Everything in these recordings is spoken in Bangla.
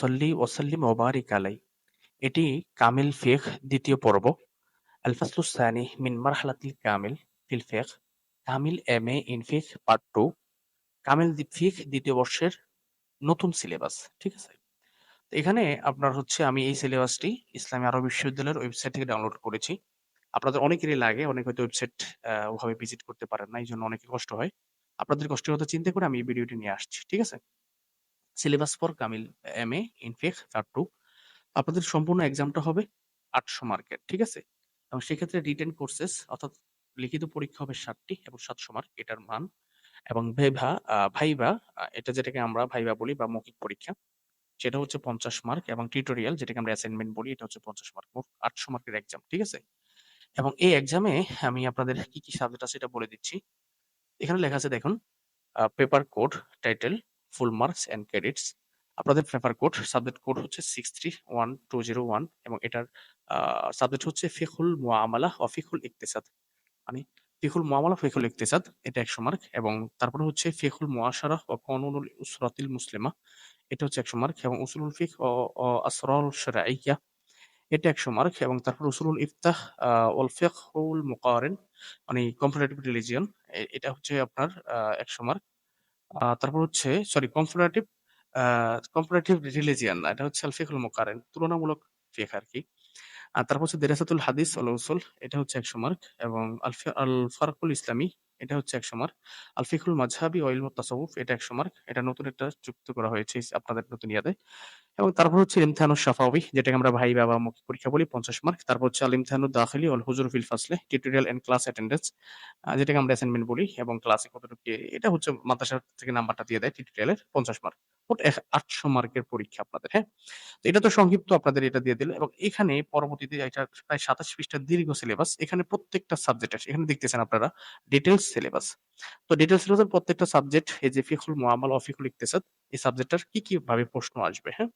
সাল্লি ওয়াসাল্লিম ওবারিক আলাই। এটি কামিল ফিকহ দ্বিতীয় পর্ব। আল ফাসলু সানি মারহালাতিল কামিল ফিল ফিকহ কামিল এমএ ইন ফিকহ পার্ট 2 কামিল দ্বিতীয় বর্ষের নতুন সিলেবাস। ঠিক আছে? এখানে আপনার হচ্ছে আমি এই সিলেবাসটি ইসলামী আরব বিশ্ববিদ্যালয়ের ওয়েবসাইট থেকে ডাউনলোড করেছি। আপনাদের অনেকেরই লাগে, অনেক হয়তো ওয়েবসাইট ওভাবে ভিজিট করতে পারেন না। এই জন্য অনেকের কষ্ট হয়। আপনাদের কষ্টের কথা চিন্তা করে আমি এই ভিডিওটি নিয়ে আসছি। ঠিক আছে? সিলেবাস ফর কামিল এমএ ইন ফিকহ পার্ট 2 আপনাদের সম্পূর্ণ এক্সামটা হবে ৮০০ মার্কের। ঠিক আছে? এবং সেক্ষেত্রে রিটেন কোর্সেস অর্থাৎ লিখিত পরীক্ষা হবে ৭ টি এবং ৭০০ মার্ক এটার মান এবং ভেভা ভাইভা এটা যেটাকে আমরা ভাইভা বলি বা মৌখিক পরীক্ষা সেটা হচ্ছে ৫০ মার্ক এবং টিউটোরিয়াল যেটাকে আমরা অ্যাসাইনমেন্ট বলি এটা হচ্ছে ৫০ মার্ক। মোট ৮০০ মার্কের এক্সাম। ঠিক আছে? এবং এই এক্সামে আমি আপনাদের কি, কি সাবজেক্ট আছে এটা বলে দিচ্ছি। এখানে লেখা আছে দেখুন paper code, title, full marks and credits. আপনাদের পেপার কোড, সাবজেক্ট কোড হচ্ছে 631201 এবং এটার সাবজেক্ট হচ্ছে ফিকহুল মুআমালাহ ওয়া ফিকহুল ইকতিসাদ। মানে ফিকহুল মুআমালাহ, ফিকহুল ইকতিসাদ এটা ১০০ মার্ক এবং তারপরে হচ্ছে ফিকহুল মুআশারাহ ওয়া কানুনুল উসরাতিল মুসলিমা এটা হচ্ছে ১০০ মার্ক এবং উসুলুল ফিকহ ও ও আসরারুশ শারঈয়্যা এটা ১০০ মার্ক এবং তারপর উসুলুল ইফতাহ আ ওয়াল ফিকহুল মুকারিন মানে কম্পারেটিভ রিলিজিয়ন এটা হচ্ছে আপনার ১০০ মার্ক। আ তারপর হচ্ছে sorry comparative uh comparative religion না। এটা হচ্ছে আল ফিকহুল মুকারিন তুলনামূলক ফিকহ আরকি। তারপর হচ্ছে দিরাসাতুল হাদিস ওয়াল উসুল, এটা হচ্ছে ১০০ মার্ক, এবং আল ফি আল ফারকুল ইসলামী, এটা হচ্ছে ১০০ মার্ক। আল ফিকহুল মাযহাবি ওয়া তাসাউফ এটা ১০০ মার্ক। এটা নতুন একটা যুক্ত করা হয়েছে আপনাদের নতুন ইয়াতে। এবং তারপর হচ্ছে ইমতিহানুশ শাফাওয়ি, যেটাকে আমরা ভাই, বাবা মৌখিক পরীক্ষা বলি ৫০ মার্ক। তারপর হচ্ছে আল ইমতিহানুদ দাখিলি ওয়াল হুজুর ফিল ফাসলে, টিউটোরিয়াল অ্যান্ড ক্লাস অ্যাটেন্ডেন্স যেটাকে আমরা অ্যাসাইনমেন্ট বলি, এবং ক্লাসে কতটুকু এটা হচ্ছে মাদ্রাসা থেকে নাম্বারটা দিয়ে দেয় টিউটোরিয়ালের ৫০ মার্ক। মোট আটশো মার্কের পরীক্ষা আপনাদের, হ্যাঁ? তো এটা তো সংক্ষিপ্ত আপনাদের এটা দিয়ে দিল এবং এখানে পরবর্তীতে এটা প্রায় ২৭ পৃষ্ঠার দীর্ঘ সিলেবাস। এখানে প্রত্যেকটা সাবজেক্ট আছে এখানে দেখতেছেন আপনারা ডিটেলস সিলেবাস। তো ডিটেলস সিলেবাসের প্রত্যেকটা সাবজেক্ট এই যে মোয়ামাল ফিকহুল ইকতিসাদ এই সাবজেক্টটার কি, কি ভাবে প্রশ্ন আসবে, হ্যাঁ?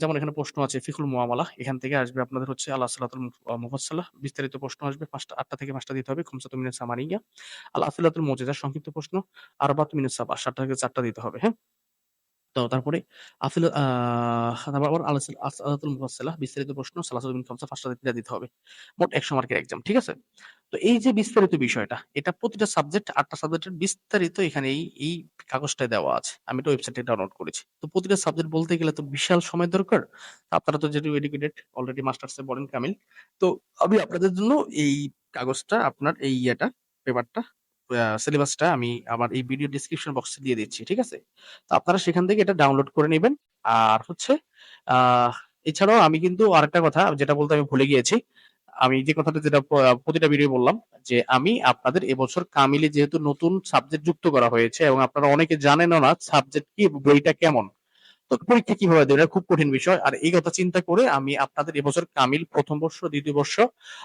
যেমন এখানে প্রশ্ন আছে ফিকুল মোয়ামালা এখান থেকে আসবে আপনাদের হচ্ছে আল্লাহ সাল্লাতুল মুফ মুফাসসালাহ বিস্তারিত প্রশ্ন আসবে পাঁচটা আটটা থেকে পাঁচটা দিতে হবে। খুমসাতুম মিনাস সামারিয়া আল্লাহ সাল্লাতুল মজিদার সংক্ষিপ্ত প্রশ্ন আর বা মিনাস সাবা ৭ টা থেকে চারটা দিতে হবে, হ্যাঁ? তো তারপরে আফিল আ তারপর আল মুফাসসালাহ বিস্তারিত প্রশ্ন ৫ টা দিতে হবে। মোট ১০০ মার্কের এক্সাম। ঠিক আছে? তো এই যে বিস্তারিত বিষয়টা এটা প্রতিটা সাবজেক্ট ৮ টা সাবজেক্টের বিস্তারিত এখানে এই, এই কাগজটায় দেওয়া আছে। আমি এটা ওয়েবসাইটে ডাউনলোড করেছি। তো প্রতিটা সাবজেক্ট বলতে গেলে তো বিশাল সময় দরকার। আপনারা তো যেহেতু এডুকেটেড অলরেডি মাস্টার্সে পড়েন কামিল। তো আমি আপনাদের জন্য এই কাগজটা আপনার এই ইয়েটা পেপারটা সিলেবাসটা আমি আমার এই ভিডিও ডেসক্রিপশন বক্সে দিয়ে দিচ্ছি। ঠিক আছে? তো আপনারা সেখান থেকে এটা ডাউনলোড করে নিবেন। আর হচ্ছে এছাড়াও আমি কিন্তু আরেকটা কথা, যেটা বলতে আমি ভুলে গিয়েছি। আমি যে কথাটা যেটা প্রতিটা ভিডিও বললাম, যে আমি আপনাদের এবছর কামিলে যেহেতু নতুন সাবজেক্ট যুক্ত করা হয়েছে এবং আপনারা অনেকে জানেনও না সাবজেক্ট কি, বইটা কেমন। তো পরীক্ষা কীভাবে দেবেন? খুব কঠিন বিষয়। আর এই কথা চিন্তা করে আমি আপনাদের এবছর কামিল ১ম বর্ষ, ২য় বর্ষ,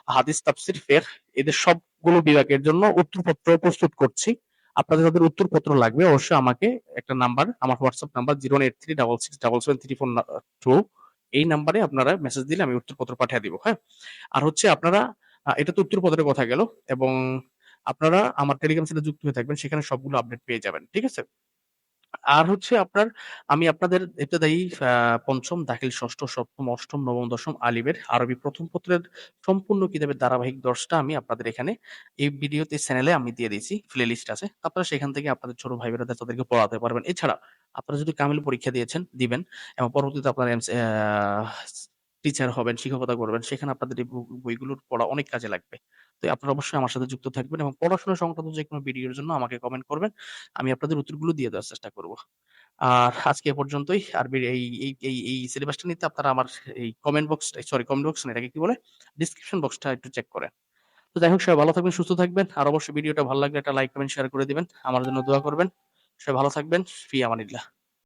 হাদিস, তাফসীর, ফিকহ এদের সবগুলো বিভাগের জন্য উত্তরপত্র প্রস্তুত করছি। আপনাদের যাদের উত্তরপত্র লাগবে অবশ্যই আমাকে একটা নাম্বার আমার WhatsApp নাম্বার 083667734 এই নাম্বারে আপনারা মেসেজ দিলে আমি উত্তরপত্র পাঠিয়ে দিব, হ্যাঁ? আর হচ্ছে আপনারা এটা তো উত্তরপত্রের কথা গেল এবং আপনারা আমার টেলিগ্রাম চ্যানেলে যুক্ত হয়ে থাকবেন। সেখানে সবগুলো আপডেট পেয়ে যাবেন। ঠিক আছে? আর হচ্ছে আপনার আমি আপনাদের ইবতেদায়ী পঞ্চম, দাখিল ৬ষ্ঠ, ৭ম, ৮ম, ৯ম, ১০ম আলিমের আরবি প্রথম পত্রের সম্পূর্ণ কিতাবের ধারাবাহিক দশটা আমি আপনাদের এখানে এই ভিডিওতে চ্যানেলে আমি দিয়ে দিয়েছি। প্লে লিস্ট আছে। আপনারা সেখান থেকে আপনাদের ছোট ভাই বোনেরা তাদেরকে পড়াতে পারবেন। এছাড়া আপনারা যদি কামিল পরীক্ষা দিয়েছেন, দিবেন এবং পরবর্তীতে আপনারা টিচার হবেন, শিক্ষকতা করবেন। সেখানে আপনাদের এই বু বইগুলোর পড়া অনেক কাজে লাগবে। তো আপনারা অবশ্যই আমার সাথে যুক্ত থাকবেন এবং পড়াশোনা সংক্রান্ত যেকোনো ভিডিওর জন্য আমাকে কমেন্ট করবেন। আমি আপনাদের উত্তরগুলো দিয়ে দেওয়ার চেষ্টা করব। আর আজকে এ পর্যন্তই। আর এই এই এই এই সিলেবাসটা নিতে আপনারা আমার এই comment box sorry comment box না এটাকে কি বলে? ডেসক্রিপশন বক্সটা একটু চেক করেন। তো যাই হোক সবাই ভালো থাকবেন, সুস্থ থাকবেন। আর অবশ্যই ভিডিওটা ভালো লাগলে একটা লাইক, কমেন্ট, শেয়ার করে দিবেন। আমার জন্য দোয়া করবেন। সবাই ভালো থাকবেন। ফি আমানিল্লাহ।